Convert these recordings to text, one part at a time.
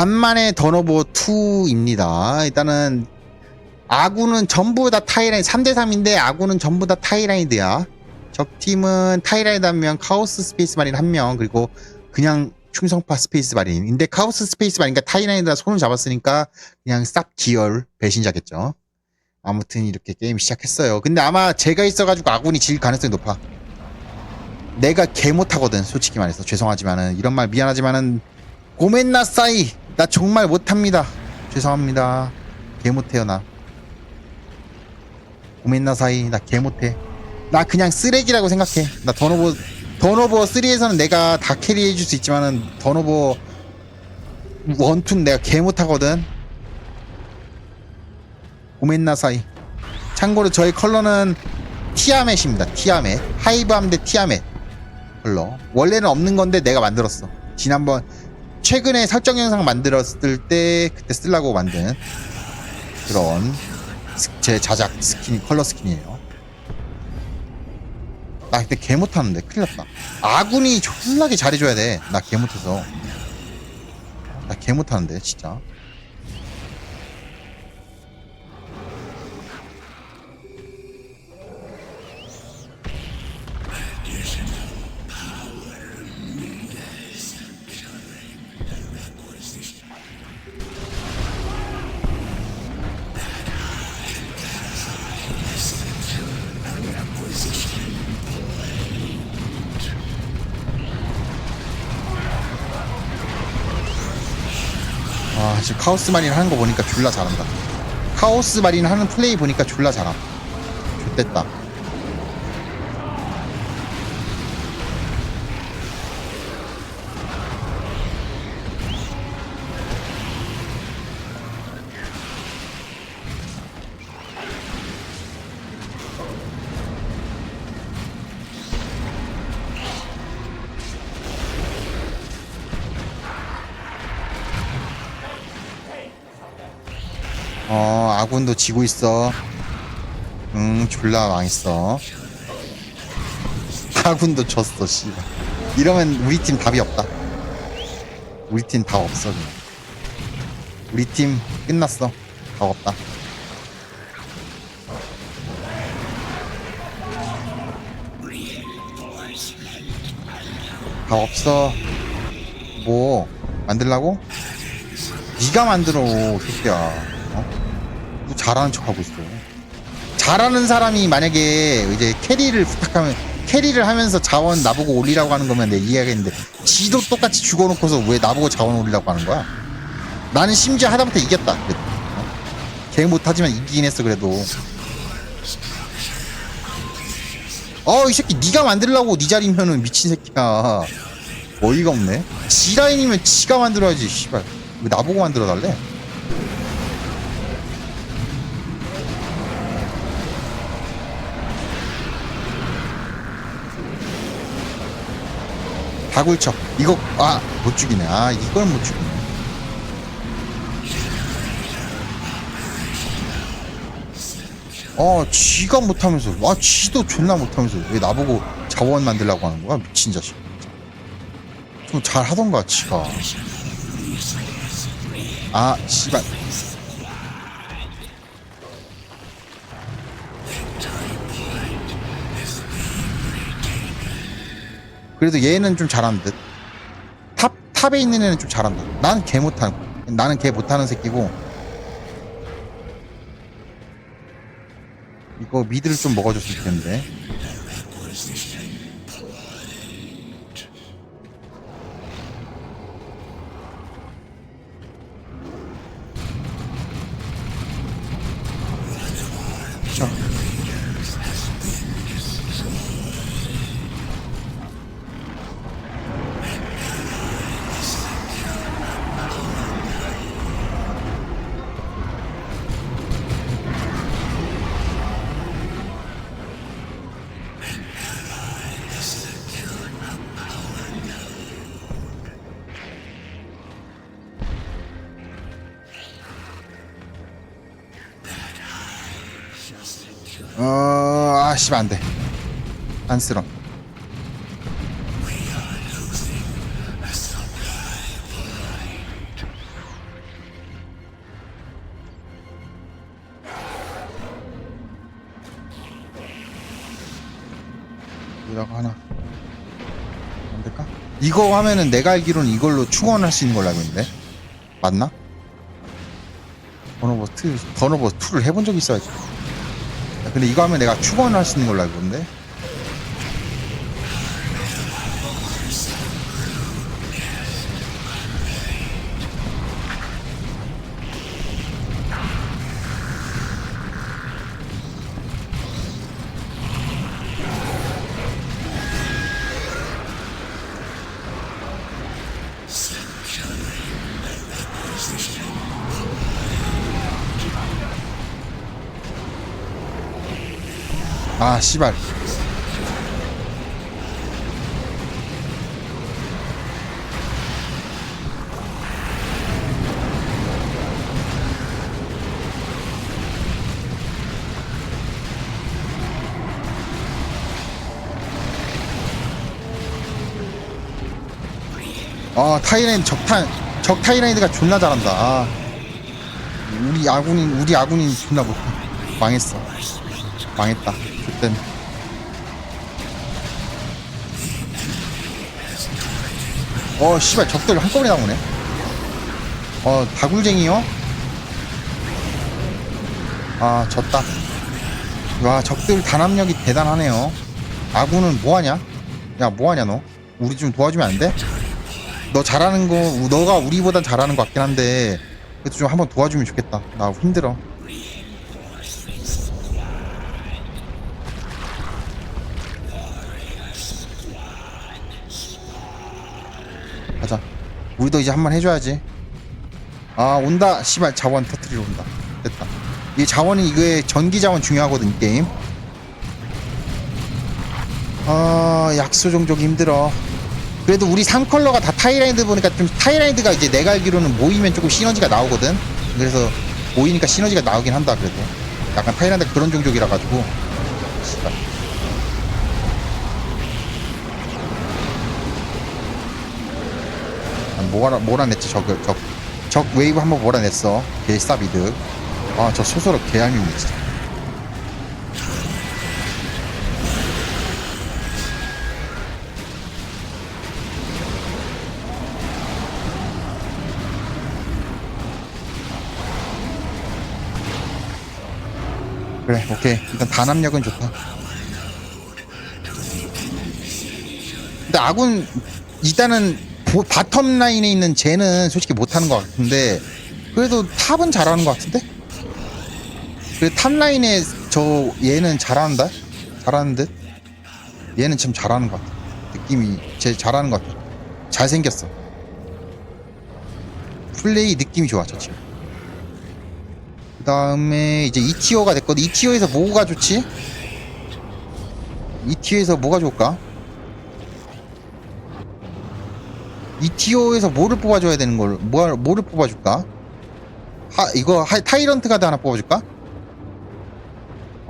간만에 더노보 2입니다. 일단은 아군은 전부 다 타이라인 3대3인데 아군은 전부 다 타이라이드야. 적팀은 타이라이드 한 명, 카오스 스페이스 마린 한 명, 그리고 그냥 충성파 스페이스 마린. 근데 카오스 스페이스 마린과 타이라이드가 손을 잡았으니까 그냥 쌉 기열 배신자겠죠. 아무튼 이렇게 게임 시작했어요. 근데 아마 제가 있어가지고 아군이 질 가능성이 높아. 내가 개 못하거든, 솔직히 말해서. 죄송하지만은, 이런 말 미안하지만은, 고멘나사이! 나 정말 못합니다. 죄송합니다. 개 못해요, 나. 고멘나사이, 나 개 못해. 나 그냥 쓰레기라고 생각해. 나 던오버, 던오버 3에서는 내가 다 캐리해줄 수 있지만은, 던오버 1, 2는 내가 개 못하거든. 고멘나 사이. 참고로 저희 컬러는 티아멧입니다. 티아멧. 하이브함 대 티아멧 컬러. 원래는 없는 건데 내가 만들었어. 지난번 최근에 설정 영상 만들었을 때 그때 쓰려고 만든 그런 스- 제 자작 스킨 컬러 스킨이에요. 나 그때 개 못하는데 큰일 났다. 아군이 존나게 잘해줘야 돼. 나 개 못해서. 나 개 못하는데 진짜. 카오스 마린 하는 거 보니까 졸라 잘한다. 카오스 마린 하는 플레이 보니까 졸라 잘함. 좋됐다. 어, 아군도 지고 있어. 응, 졸라 망했어. 아군도 졌어, 씨발. 이러면 우리 팀 답이 없다. 우리 팀 답 없어, 그냥. 우리 팀 끝났어. 답 없다. 답 없어. 뭐, 만들라고? 네가 만들어, 새끼야. 잘하는 척 하고 있어. 잘하는 사람이 만약에 이제 캐리를 부탁하면 캐리를 하면서 자원 나보고 올리라고 하는 거면 내 이해하겠는데 지도 똑같이 죽어놓고서 왜 나보고 자원 올리라고 하는 거야? 나는 심지어 하다못해 이겼다. 그래도. 어? 걔 못하지만 이기긴 했어 그래도. 어 이 새끼 네가 만들라고 네 자리면은 미친 새끼야. 어이가 없네. 지 라인이면 지가 만들어야지. 씨발. 왜 나보고 만들어 달래? 다굴척 이거 아 못 죽이네. 아 이걸 못 죽이네. 어 지가 못하면서 아 지도 존나 못하면서 왜 나보고 자원 만들라고 하는 거야? 미친 자식. 좀 잘하던가 지가. 아 씨발 그래도 얘는 좀 잘하는 듯. 탑, 탑에 있는 애는 좀 잘한다. 나는 개 못하는, 나는 개 못하는 새끼고. 이거 미드를 좀 먹어줬으면 좋겠는데. 씨발 안돼 안쓰러 이라고 하나 안 될까? 이거 하면은 내가 알기로는 이걸로 충원할 수 있는 걸로 알고 있는데 맞나? 번호버 2 번호버 2를 해본 적이 있어야지. 근데 이거 하면 내가 충원을 할 수 있는 걸로 알고 있는데 아 씨발. 아 타이랜드 적타 적 타이랜드가 존나 잘한다. 아, 우리 아군인 우리 아군인 존나 못 망했어. 망했다 그땐. 어 씨발 적들 한꺼번에 나오네. 어 다굴쟁이요? 아 졌다. 와 적들 단합력이 대단하네요. 아군은 뭐하냐? 야 뭐하냐 너? 우리 좀 도와주면 안 돼? 너 잘하는 거 너가 우리보단 잘하는 것 같긴 한데 그래도 좀 한번 도와주면 좋겠다. 나 힘들어 우리도 이제 한 번 해줘야지. 아 온다. 씨발 자원 터트리러 온다. 됐다. 이 자원이 이거에 전기 자원 중요하거든 이 게임. 아 약소 종족이 힘들어. 그래도 우리 3컬러가 다 타이라인드 보니까 좀 타이라인드가 이제 내가 알기로는 모이면 조금 시너지가 나오거든. 그래서 모이니까 시너지가 나오긴 한다 그래도. 약간 타이라인드가 그런 종족이라 가지고. 씨발 아, 뭐라 몰아냈지 저그 적, 적 웨이브 한번 몰아냈어. 개싸비드. 아 저 소설업 개알미네 진짜. 그래 오케이. 일단 단합력은 좋다. 근데 아군 일단은 보- 바텀 라인에 있는 쟤는 솔직히 못하는 것 같은데 그래도 탑은 잘하는 것 같은데? 그래 탑 라인에 저 얘는 잘한다? 잘하는 듯? 얘는 참 잘하는 것 같아. 느낌이 쟤 잘하는 것 같아. 잘생겼어. 플레이 느낌이 좋아 저 친구 그 다음에 이제 2티어가 됐거든. 2티어에서 뭐가 좋지? 2티어에서 뭐가 좋을까? 2티어에서 뭐를 뽑아줘야 되는 걸 뭐, 뭐를 뽑아줄까? 하 이거 하, 타이런트 가드 하나 뽑아줄까?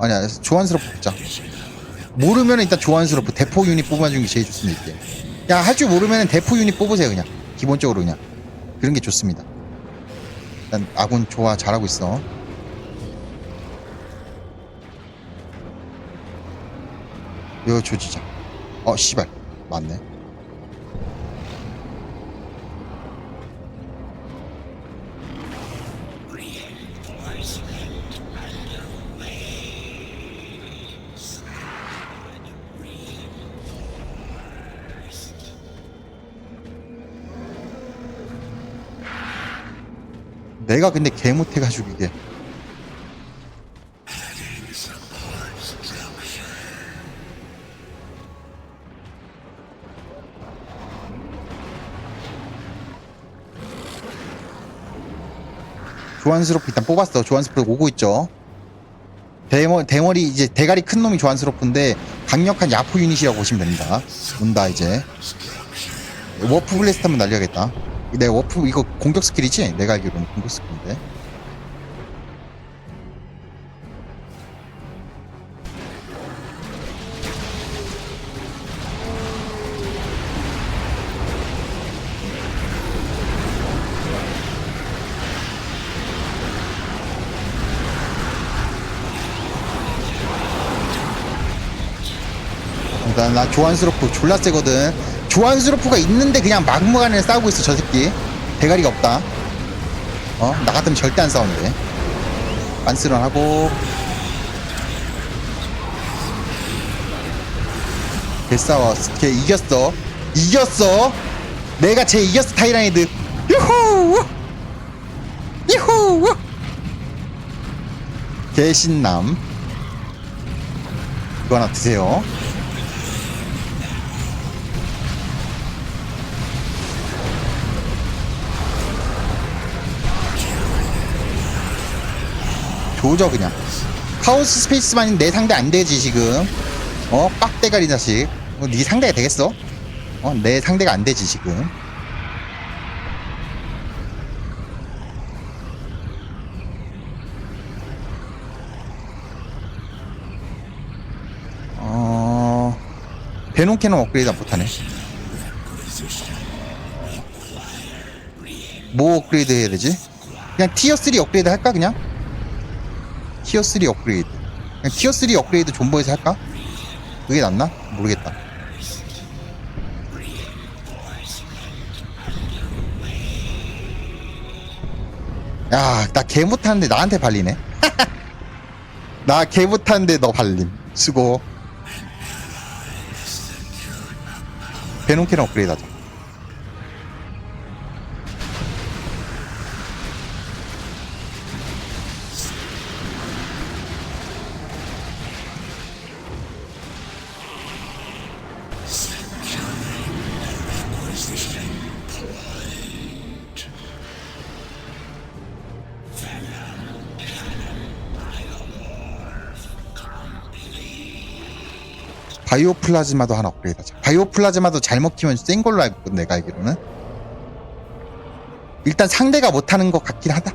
아니야 조한스럽 뽑자. 모르면 일단 조한스럽 대포 유닛 뽑아주는 게 제일 좋습니다 이게. 야할 줄 모르면 대포 유닛 뽑으세요 그냥. 기본적으로 그냥. 그런 게 좋습니다. 일단 아군 좋아 잘하고 있어. 이거 조지자 어 씨발. 맞네 내가 근데 개 못해가지고 이게. 조한스럽 일단 뽑았어. 조한스럽 오고 있죠. 대머, 대머리 이제 대가리 큰 놈이 조한스럽인데 강력한 야포 유닛이라고 보시면 됩니다. 온다 이제. 워프 블래스트 한번 날려야겠다 내 워프 이거 공격 스킬이지? 내가 알기로는 공격 스킬인데. 나, 나 교환스럽고 졸라 세거든. 조한스로프가 있는데 그냥 막무가내 싸우고 있어 저 새끼. 대가리가 없다. 어? 나 같으면 절대 안 싸우는데. 빤스런 하고. 개 싸워 걔 이겼어. 이겼어. 내가 쟤 이겼어 타이라이드. 유후! 유후! 개신남. 이거 하나 드세요 조져 그냥. 카오스 스페이스만인 내 상대 안 되지 지금. 어 빡대가리 자식. 어, 네 상대가 되겠어? 어 내 상대가 안 되지 지금. 어 베논 캐논 업그레이드 못하네. 뭐 업그레이드 해야 되지? 그냥 티어 3 업그레이드 할까 그냥? 티어 3 업그레이드 그냥 티어 3 업그레이드 존버에서 할까? 그게 낫나? 모르겠다. 야 나 개 못하는데 나한테 발리네. 나 개 못하는데 너 발림. 수고. 베논캐논 업그레이드 하자 바이오 플라즈마도 하나 업그레이드 하자. 바이오 플라즈마도 잘 먹히면 센 걸로 알고 있거든, 내가 알기로는. 일단 상대가 못하는 것 같긴 하다.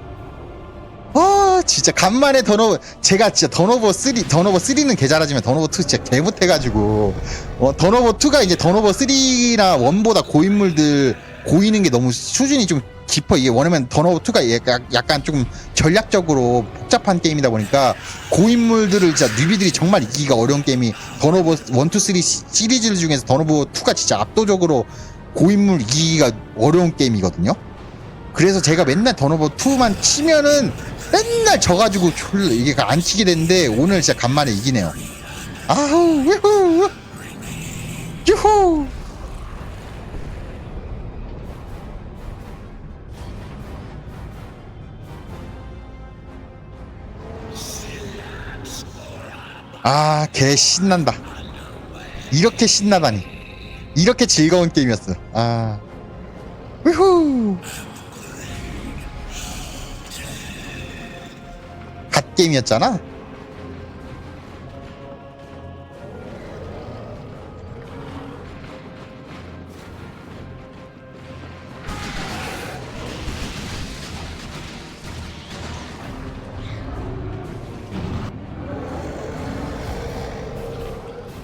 아, 진짜 간만에 더노 제가 진짜 더노버 3, 더노버 3는 개 잘하지만 더노버 2 진짜 개 못해가지고, 어, 더노버 2가 이제 더노버 3나 1보다 고인물들 고이는 게 너무 수준이 좀 깊어. 이게 더노버 2가 약간, 조금 전략적으로 복잡한 게임이다 보니까 고인물들을 진짜 뉴비들이 정말 이기기가 어려운 게임이 더노버 1, 2, 3 시- 시리즈 중에서 더노버 2가 진짜 압도적으로 고인물 이기기가 어려운 게임이거든요. 그래서 제가 맨날 더노버 2만 치면은 맨날 져가지고 졸라 이게 안 치게 됐는데 오늘 진짜 간만에 이기네요. 아우 유후 유후 아, 개 신난다. 이렇게 신나다니. 이렇게 즐거운 게임이었어. 아. 우후. 갓 게임이었잖아.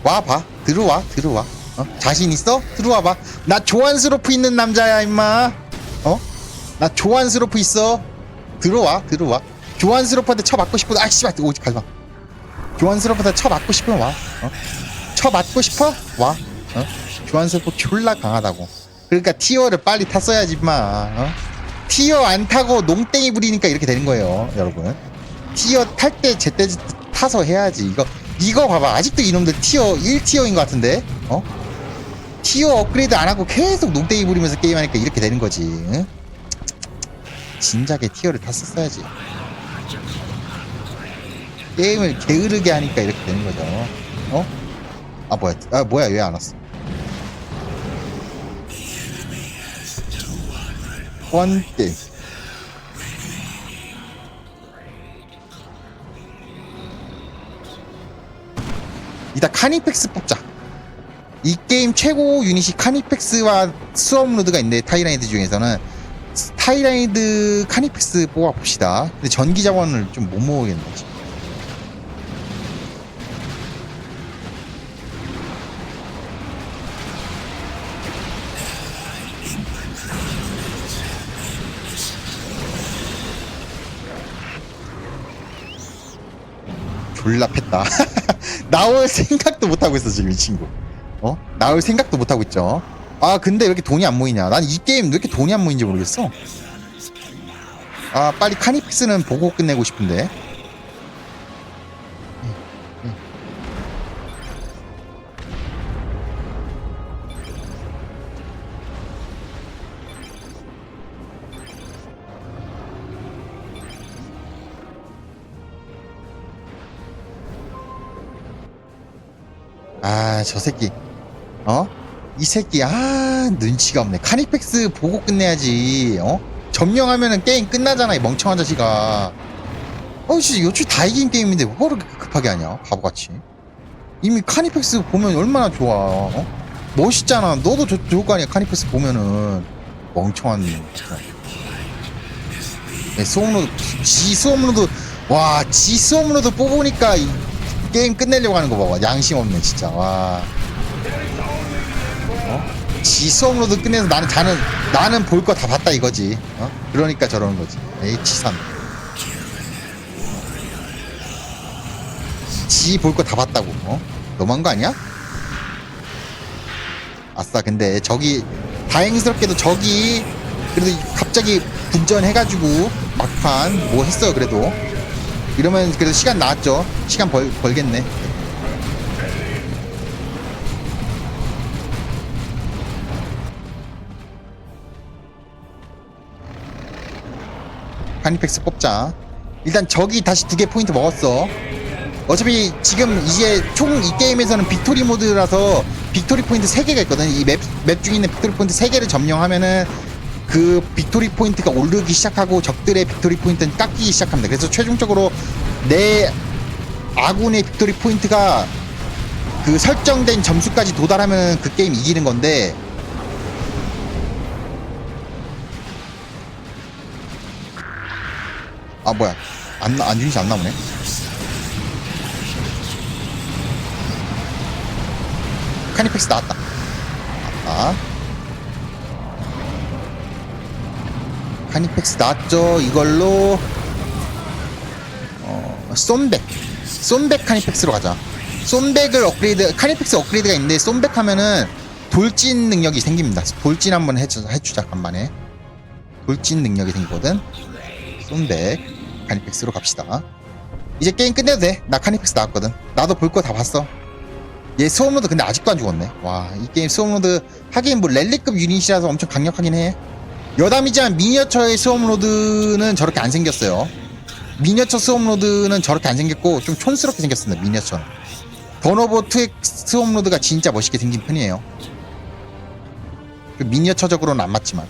와봐 들어와 들어와 어? 자신 있어? 들어와 봐 나 조한스로프 있는 남자야 임마 어? 나 조한스로프 있어 들어와 들어와 조한스로프한테 쳐맞고 싶어 아 씨발 오지 가지마 조한스로프한테 쳐맞고 싶으면 와 어? 쳐맞고 싶어? 와 어? 조한스로프 졸라 강하다고 그러니까 티어를 빨리 탔어야지 임마 어? 티어 안 타고 농땡이 부리니까 이렇게 되는 거예요 여러분 티어 탈 때 제때 타서 해야지 이거 이거 봐봐. 아직도 이놈들 티어 1티어인 것 같은데? 어? 티어 업그레이드 안 하고 계속 농땡이 부리면서 게임하니까 이렇게 되는 거지. 응? 진작에 티어를 탔었어야지. 게임을 게으르게 하니까 이렇게 되는 거죠. 어? 아 뭐야. 아 뭐야. 왜 안 왔어? 원 게임 이따 카니펙스 뽑자. 이 게임 최고 유닛이 카니펙스와 수업로드가 있는데 타이라이드 중에서는 타이라이드 카니펙스 뽑아봅시다. 근데 전기 자원을 좀 못 모으겠네. 지금. 팼다. 나올 생각도 못 하고 있어 지금 이 친구. 어? 나올 생각도 못 하고 있죠. 아, 근데 왜 이렇게 돈이 안 모이냐? 난 이 게임 왜 이렇게 돈이 안 모이는지 모르겠어. 아, 빨리 카니픽스는 보고 끝내고 싶은데. 아, 저 새끼. 어? 이 새끼, 아, 눈치가 없네. 카니펙스 보고 끝내야지. 어? 점령하면은 게임 끝나잖아, 이 멍청한 자식아. 어, 씨, 요출 다 이긴 게임인데 뭐 그렇게 급하게 하냐? 바보같이. 이미 카니펙스 보면 얼마나 좋아. 어? 멋있잖아. 너도 좋, 좋을 거 아니야, 카니펙스 보면은. 멍청한. 네, 수업로드, 지 수업로드, 와, 지 수업로드 뽑으니까 이 게임 끝내려고 하는 거 봐봐. 양심 없네, 진짜. 와. 어? 지 수업로드 끝내서 나는 자는, 나는 볼 거 다 봤다 이거지. 어? 그러니까 저러는 거지. H3. 지볼 거 다 봤다고. 어? 너무한 거 아니야? 아싸, 근데 저기, 다행스럽게도 저기, 그래도 갑자기 분전해가지고, 막판, 뭐 했어요, 그래도. 이러면 그래도 시간 나왔죠. 시간 벌, 벌겠네. 카니펙스 뽑자. 일단 저기 다시 두 개 포인트 먹었어. 어차피 지금 이제 총 이 게임에서는 빅토리 모드라서 빅토리 포인트 3개가 있거든. 이 맵, 맵 중에 있는 빅토리 포인트 3개를 점령하면은 그 빅토리 포인트가 오르기 시작하고 적들의 빅토리 포인트는 깎이기 시작합니다. 그래서 최종적으로 내 아군의 빅토리 포인트가 그 설정된 점수까지 도달하면 그 게임 이기는 건데 아 뭐야. 안, 나- 안 유닛이 안 나오네. 카니펙스 나왔다. 아 카니펙스 나왔죠? 이걸로 어 쏨백. 쏨백 카니펙스로 가자. 쏨백을 업그레이드 카니펙스 업그레이드가 있는데 쏨백 하면은 돌진 능력이 생깁니다. 돌진 한번 해주, 해주자 간만에. 돌진 능력이 생기거든. 쏨백 카니펙스로 갑시다. 이제 게임 끝내도 돼 나 카니펙스 나왔거든. 나도 볼 거 다 봤어. 얘 수업로드 근데 아직도 안 죽었네. 와 이 게임 수업로드 하긴 뭐 랠리급 유닛이라서 엄청 강력하긴 해 여담이지만 미니어처의 수업로드는 저렇게 안 생겼어요. 미니어처 수업로드는 저렇게 안 생겼고 좀 촌스럽게 생겼습니다 미니어처는. 던오버 2의 수업로드가 진짜 멋있게 생긴 편이에요. 그 미니어처적으로는 안 맞지만.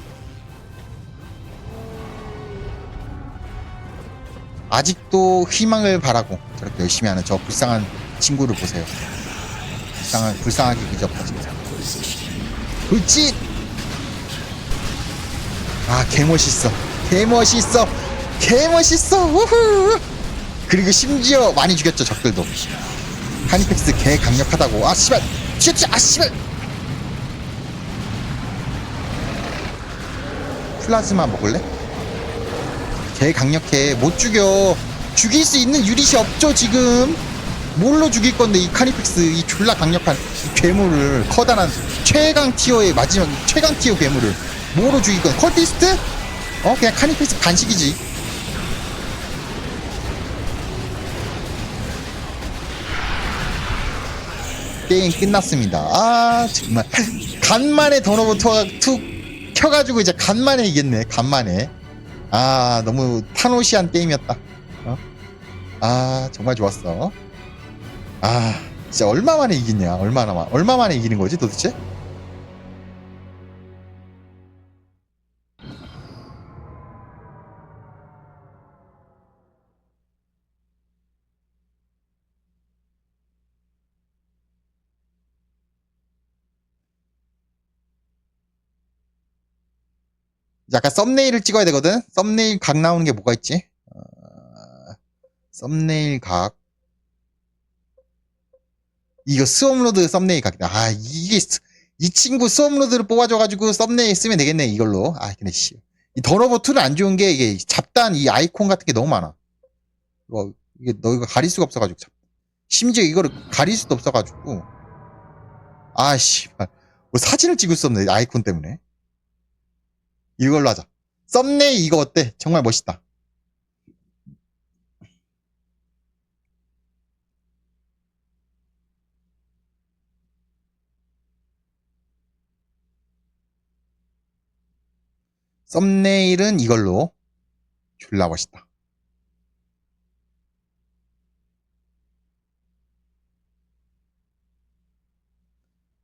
아직도 희망을 바라고 저렇게 열심히 하는 저 불쌍한 친구를 보세요. 불쌍한, 불쌍하게 진짜 불진 아 개멋있어. 개멋있어. 개멋있어. 우후. 그리고 심지어 많이 죽였죠 적들도. 하니펙스 개 강력하다고. 아 씨발. 튀었지 아 씨발. 플라즈마 먹을래? 개 강력해. 못 죽여. 죽일 수 있는 유닛이 없죠 지금. 뭘로 죽일 건데 이 카니펙스 이 졸라 강력한 이 괴물을 커다란 최강 티어의 마지막 최강 티어 괴물을 뭐로 죽일 건 컬티스트? 어 그냥 카니펙스 반식이지. 게임 끝났습니다. 아 정말. 간만에 투가 투 켜가지고 이제 간만에 이겼네 간만에. 아 너무 타노시한 게임이었다. 어? 아 정말 좋았어. 아 진짜 얼마 만에 이기냐? 얼마나 만 얼마 만에 이기는 거지 도대체 약간 썸네일을 찍어야 되거든 썸네일 각 나오는 게 뭐가 있지 어, 썸네일 각 이거 스업로드 썸네일 각이다. 아, 이게, 스- 이 친구 스업로드를 뽑아줘가지고 썸네일 쓰면 되겠네, 이걸로. 아, 근데 씨. 이 던오버2를 안 좋은 게 이게 잡다한 이 아이콘 같은 게 너무 많아. 이거, 이게 너 이거 가릴 수가 없어가지고. 잡- 심지어 이거를 가릴 수도 없어가지고. 아씨, 뭐 사진을 찍을 수 없네 아이콘 때문에. 이걸로 하자. 썸네일 이거 어때? 정말 멋있다. 썸네일은 이걸로 졸라 멋있다.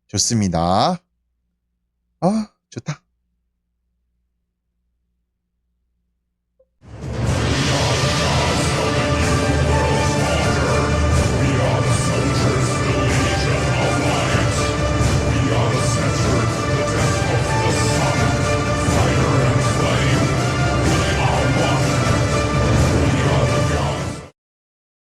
좋습니다. 아, 좋다.